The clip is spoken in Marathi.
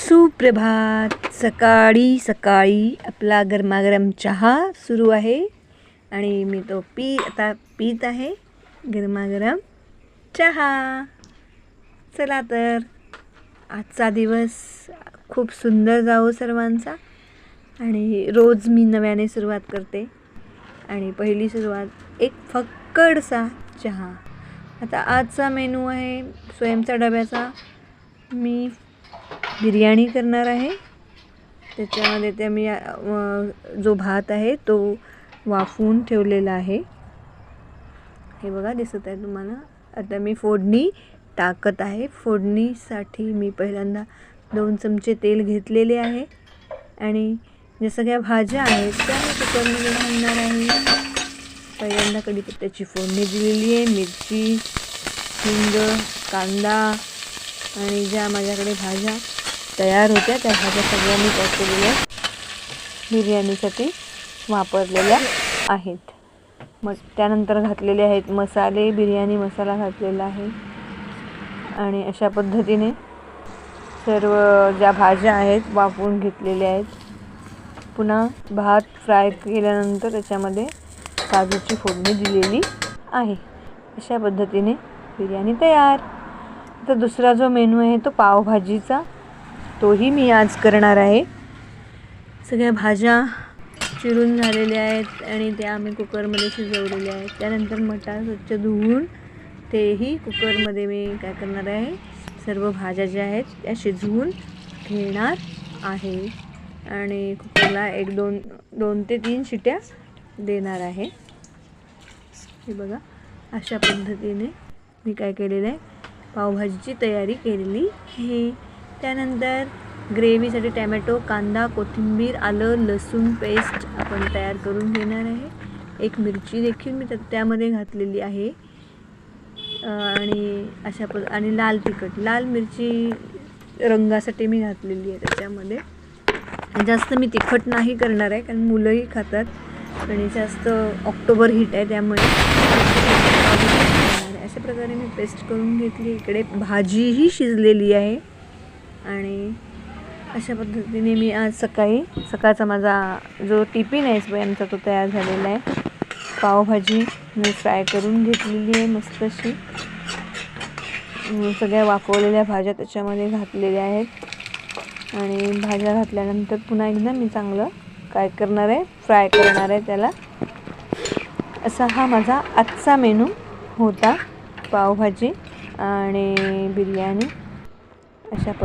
सुप्रभात. सकाळी सकाळी आपला गरमागरम चहा सुरू आहे. आणि मी तो पी आता पीत आहे. गरमागरम चहा. चला तर आजचा दिवस खूप सुंदर जावो सर्वांचा. आणि रोज मी नव्याने सुरुवात करते. आणि पहिली सुरुवात एक फक्कडसा चहा. आता आजचा मेनू आहे स्वयंचा डब्याचा. मी बिर्याणी करणार आहे. त्याच्यामध्ये त्या मी जो भात आहे तो वाफवून ठेवलेला आहे. हे बघा दिसत आहे तुम्हाला. आता मी फोडणी टाकत आहे. फोडणीसाठी मी पहिल्यांदा दोन चमचे तेल घेतलेले आहे. आणि ज्या सगळ्या भाज्या आहेत त्या मी कुकरमध्ये घालणार आहे. पहिल्यांदा कढीपत्त्याची फोडणी दिलेली आहे. मिरची हिंग कांदा आणि ज्या माझ्याकडे भाज्या तयार होत्या. त्या भाज्या सगळ्या मी केलेल्या बिर्याणीसाठी वापरलेल्या आहेत. मग त्यानंतर घातलेले आहेत मसाले बिर्याणी मसाला घातलेला आहे. आणि अशा पद्धतीने सर्व ज्या भाज्या आहेत वापरून घेतलेल्या आहेत. पुन्हा भात फ्राय केल्यानंतर त्याच्यामध्ये काजूची फोडणी दिलेली आहे. अशा पद्धतीने बिर्याणी तयार. तर दुसरा जो मेनू आहे तो पावभाजीचा. तोही मी आज करणार आहे. सगळ्या भाज्या चिरून झालेल्या आहेत आणि त्या आम्ही कुकरमध्ये शिजवलेल्या आहेत. त्यानंतर मटार स्वच्छ धुवून तेही कुकरमध्ये मी काय करणार आहे? सर्व भाज्या ज्या आहेत त्या शिजवून घेणार आहे. आणि कुकरला एक दोन दोन ते तीन शिट्या देणार आहे. हे बघा अशा पद्धतीने मी काय केलेलं आहे? पावभाजीची तयारी केलेली आहे. त्यानंतर ग्रेव्हीसाठी टॅमॅटो कांदा कोथिंबीर आलं लसूण पेस्ट आपण तयार करून घेणार आहे. एक मिरची देखील मी त्यामध्ये घातलेली आहे. आणि अशा प आणि लाल तिखट. लाल मिरची रंगासाठी मी घातलेली आहे त्याच्यामध्ये. जास्त मी तिखट नाही करणार आहे कारण मुलंही खातात. आणि जास्त ऑक्टोबर हीट आहे त्यामुळे अशा प्रकारे मी पेस्ट करून घेतली. इकडे भाजीही शिजलेली आहे. आणि अशा पद्धतीने मी आज सकाळी सकाळचा माझा जो टिफिन आहे स्वयंचा तो तयार झालेला आहे. पावभाजी मी फ्राय करून घेतलेली आहे मस्त अशी सगळ्या वाफवलेल्या भाज्या त्याच्यामध्ये घातलेल्या आहेत. आणि भाज्या घातल्यानंतर पुन्हा एकदा मी चांगलं काय करणार आहे फ्राय करणार आहे त्याला. असा हा माझा आजचा मेनू होता पावभाजी आणि बिर्याणी. अशा पद्धतीने